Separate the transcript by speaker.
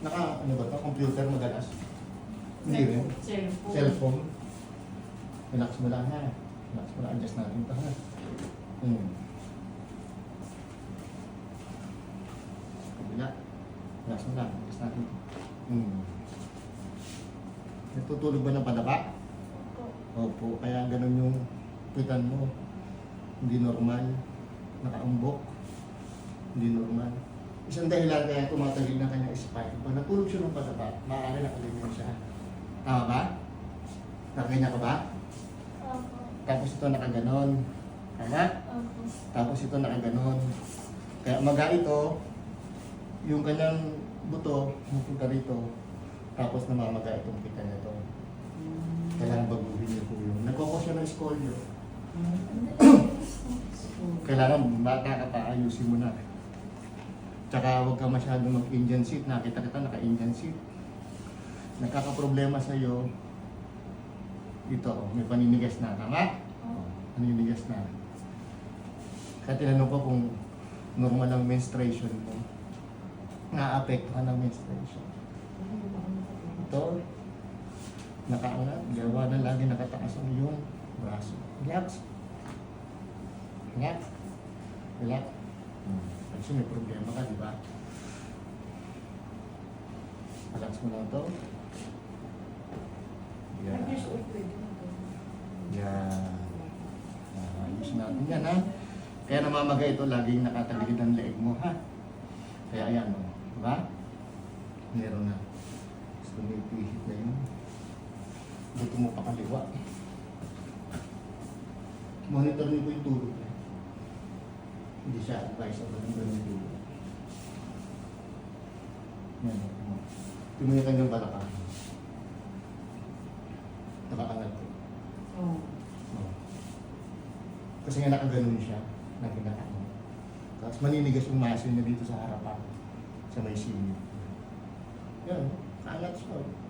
Speaker 1: Naka, ano ba ito? Computer madalas? Hindi rin.
Speaker 2: Cellphone.
Speaker 1: Cellphone. Relax mo lang ha. Relax mo lang. Adjust natin ito ha. Hmm. Kabila. Relax mo lang. Adjust natin ito. Hmm. Natutulog ba ng padaba? Opo. Kaya ganun yung pitan mo. Hindi normal. Nakaumbok. Hindi normal. Isang dahilan kaya tumatagil na kanyang spine. Siya ng padaba, maaari nakaganyan siya. Tama ba? Nakaganyan ka ba?
Speaker 2: Opo.
Speaker 1: Tapos ito nakaganon. Tama?
Speaker 2: Opo.
Speaker 1: Tapos ito nakaganon. Kaya maga ito, yung kanyang buto, pupunta rito. Tapos namamaga itong kita nito. Kailangan baguhin niyo po yun. Nagkokos siya ng scolio. Kailangan bata ka pa, ayusin mo na. Tsaka huwag ka masyadong mag-Indian seat. Nakita kita naka-Indian seat. Nagkakaproblema sa'yo. Ito, may paninigas na. Tama? Paninigas na. Kaya tinanong ko kung normal ang menstruation mo. Na-apektuhan ng menstruation. Ito, nakaangat, gawa na lagi nakataas ang iyong braso. Relax. Relax. Relax. Hmm. Kasi may problema ka, ba? Relax mo lang ito. Yan. Yan. Ah, ayos natin yan, ha? Kaya namamaga ito, laging nakatagilid ang leeg mo, ha? Kaya ayan, o. Diba? Meron na. Gusto mo ipihit na yun. Buto mo pa kaliwa. Monitor niyo po yung tulog. Hindi siya advisable ng ganun tulog. Yan, o. Tingnan yung kanyang balakang. Nakakangal ko.
Speaker 2: Oh.
Speaker 1: Oo. Kasi nga nakaganon siya, naginakaano. Tapos maninigas yung muscle niya dito sa harapan, sa may sili. Yan, kaangat siya. oh.